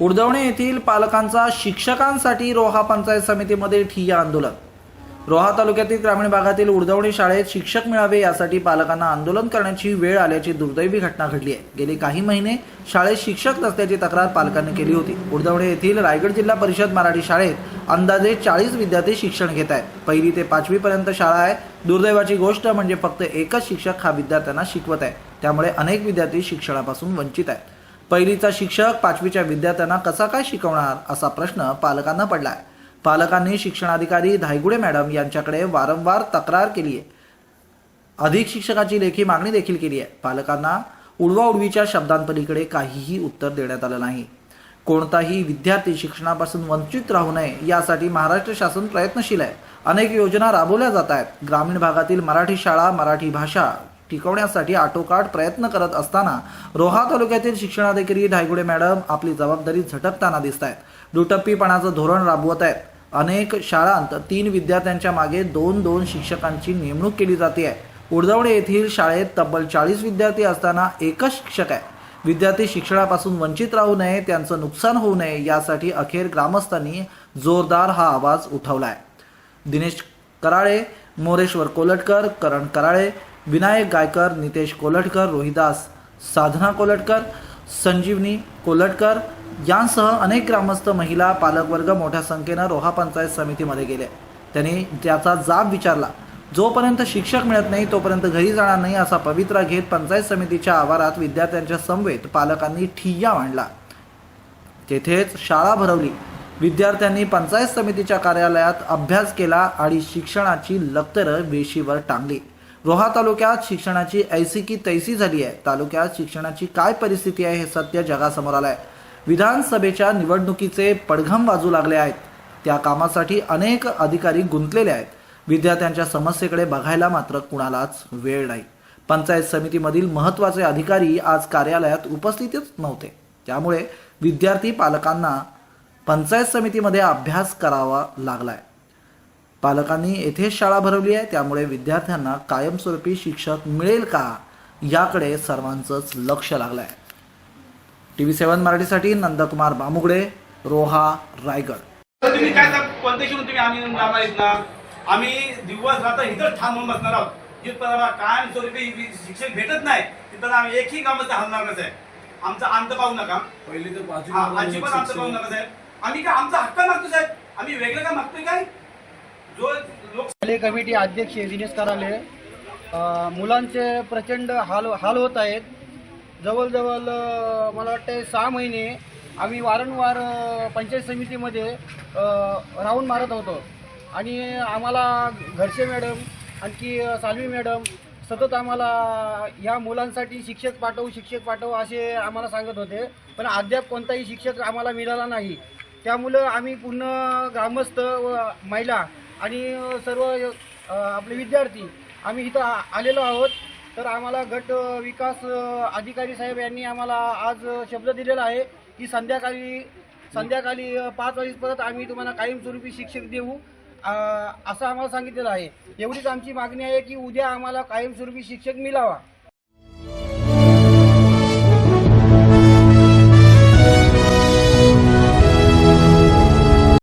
उडदवणे येथील पालकांचा शिक्षकांसाठी रोहा पंचायत समितीमध्ये ठिय्या आंदोलन. रोहा तालुक्यातील ग्रामीण भागातील उडदवणे शाळेत शिक्षक मिळावे यासाठी पालकांना आंदोलन करण्याची वेळ आल्याची दुर्दैवी घटना घडली आहे. गेली काही महिने शाळेत शिक्षक नसल्याची तक्रार पालकांनी केली होती. उडदवणे येथील रायगड जिल्हा परिषद मराठी शाळेत अंदाजे चाळीस विद्यार्थी शिक्षण घेत आहेत. पहिली ते पाचवी पर्यंत शाळा आहे. दुर्दैवाची गोष्ट म्हणजे फक्त एकच शिक्षक हा विद्यार्थ्यांना शिकवत आहे. त्यामुळे अनेक विद्यार्थी शिक्षणापासून वंचित आहेत. पहिलीचा शिक्षक पाचवीच्या विद्यार्थ्यांना कसा काय शिकवणार असा प्रश्न पालकांना पडला आहे पालकांनी शिक्षणाधिकारी धायगुडे मॅडम यांच्याकडे वारंवार तक्रार केली आहे. अधिक शिक्षकाची लेखी मागणी देखील केली आहे. पालकांना उडवाउडवीच्या शब्दांपलीकडे काहीही उत्तर देण्यात आलं नाही. कोणताही विद्यार्थी शिक्षणापासून वंचित राहू नये यासाठी महाराष्ट्र शासन प्रयत्नशील आहे. अनेक योजना राबवल्या जात आहेत. ग्रामीण भागातील मराठी शाळा मराठी भाषा टिकवण्यासाठी आटोकाट प्रयत्न करत असताना रोहा तालुक्यातील शिक्षणाधिकारी ढायगुडे मॅडम आपली जबाबदारी झटकताना दिसत आहेत दुटप्पीपणाचं धोरण राबवत आहेत. अनेक शाळांत तीन विद्यार्थ्यांच्या मागे दोन दोन शिक्षकांची नेमणूक केली जाते आहे उडदवणे येथील शाळेत तब्बल चाळीस विद्यार्थी असताना एकच शिक्षक आहे. विद्यार्थी शिक्षणापासून वंचित राहू नये त्यांचं नुकसान होऊ नये यासाठी अखेर ग्रामस्थांनी जोरदार हा आवाज उठवला आहे दिनेश कराळे मोरेश्वर कोलटकर करण कराळे विनायक गायकर नितेश कोलटकर रोहिदास साधना कोलटकर संजीवनी कोलटकर यांसह अनेक ग्रामस्थ महिला पालकवर्ग मोठ्या संख्येनं रोहा पंचायत समितीमध्ये गेले. त्यांनी त्याचा जाब विचारला जोपर्यंत शिक्षक मिळत नाही तोपर्यंत घरी जाणार नाही असा पवित्रा घेत पंचायत समितीच्या आवारात विद्यार्थ्यांच्या समवेत पालकांनी ठिय्या मांडला. तेथेच शाळा भरवली. विद्यार्थ्यांनी पंचायत समितीच्या कार्यालयात अभ्यास केला आणि शिक्षणाची लक्तरं वेशीवर टांगली. रोहा तालुक्यात शिक्षणाची ऐसी की तैसी झाली आहे. तालुक्यात शिक्षणाची काय परिस्थिती आहे हे सत्य जगासमोर आलं आहे विधानसभेच्या निवडणुकीचे पडघम वाजू लागले आहेत. त्या कामासाठी अनेक अधिकारी गुंतलेले आहेत. विद्यार्थ्यांच्या समस्येकडे बघायला मात्र कुणालाच वेळ नाही. पंचायत समितीमधील महत्त्वाचे अधिकारी आज कार्यालयात उपस्थितच नव्हते. त्यामुळे विद्यार्थी पालकांना पंचायत समितीमध्ये अभ्यास करावा लागलाय. पालकांनी येथेच शाळा भरवली आहे. त्यामुळे विद्यार्थ्यांना कायमस्वरूपी शिक्षक मिळेल का याकडे सर्वांचंच लक्ष लागलंय. टी व्ही सेव्हन मराठीसाठी नंदकुमार बामुगडे रोहा रायगड. तर तुम्ही काय तुम्ही आम्ही आम्ही दिवस रात्र इथं थांबून बसणार आहोत. जिथपर्यंत आम्हाला कायम स्वरूपी शिक्षक भेटत नाही तिथं आम्ही एकही कामाचं हलणार नाही साहेब. आमचा अंत पाहू नका. पहिली ते पाचवी पर्यंत अजिबात अंत. पाहू नका साहेब. आम्ही काय आमचा हक्क मागतो साहेब? आम्ही वेगळं काय मागतोय काय? जो शालेय कमिटी अध्यक्ष दिनेश कराले मुलांचे प्रचंड हाल हाल होत आहेत. जवळजवळ मला वाटतं सहा महिने आम्ही वारंवार पंचायत समितीमध्ये राहून राऊंड मारत होतो. आणि आम्हाला घरचे मॅडम आणखी सालवी साल्वी मॅडम सतत आम्हाला ह्या मुलांसाठी शिक्षक पाठवू शिक्षक पाठवू असे आम्हाला सांगत होते. पण अद्याप कोणताही शिक्षक आम्हाला मिळाला नाही. त्यामुळं आम्ही पूर्ण ग्रामस्थ व महिला आणि सर्व आपले विद्यार्थी आम्ही इथं आ- आलेलो आहोत. तर आम्हाला गट विकास अधिकारी साहेब यांनी आम्हाला आज शब्द दिलेला आहे की संध्याकाळी संध्याकाळी पाच वाजेपर्यंत आम्ही तुम्हाला कायमस्वरूपी शिक्षक देऊ असं आम्हाला सांगितलेलं आहे. एवढीच आमची मागणी आहे की उद्या आम्हाला कायमस्वरूपी शिक्षक मिळावा.